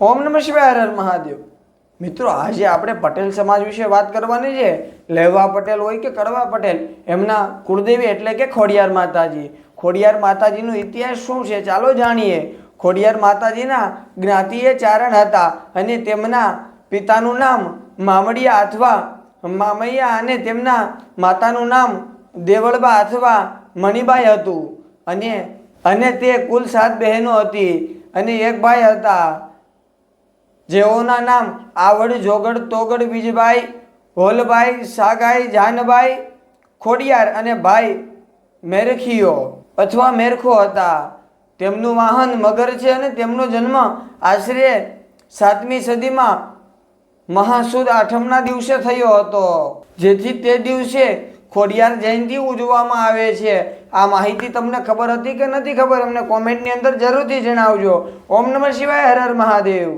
ઓમ નમઃ શિવાય હર મહાદેવ. મિત્રો, આજે આપણે પટેલ સમાજ વિશે વાત કરવાની છે. લેવા પટેલ હોય કે કડવા પટેલ, એમના કુળદેવી એટલે કે ખોડિયાર માતાજી. ખોડિયાર માતાજીનો ઇતિહાસ શું છે? ચાલો જાણીએ. ખોડિયાર માતાજીના જ્ઞાતિએ ચારણ હતા અને તેમના પિતાનું નામ મામડિયા અથવા મામૈયા અને તેમના માતાનું નામ દેવળબા અથવા મણિબાઈ હતું. અને અને તે કુલ સાત બહેનો હતી. અને એક ભાઈ હતા. જેઓના નામ આવડ, જોગડ, તોગડ બીજભાઈ હોલભાઈ સાગાઈ જાનભાઈ ખોડિયાર અને ભાઈ મેરખીઓ અથવા મેરખો હતા. તેમનું વાહન મગર છે અને તેમનો જન્મ આશરે સાતમી સદીમાં મહાસુદ આઠમના દિવસે થયો હતો. જેથી તે દિવસે ખોડિયાર જયંતિ ઉજવવામાં આવે છે. આ માહિતી તમને ખબર હતી કે નથી ખબર? અમને કોમેન્ટની અંદર જરૂરથી જણાવજો. ઓમ નમઃ શિવાય, હર હર મહાદેવ.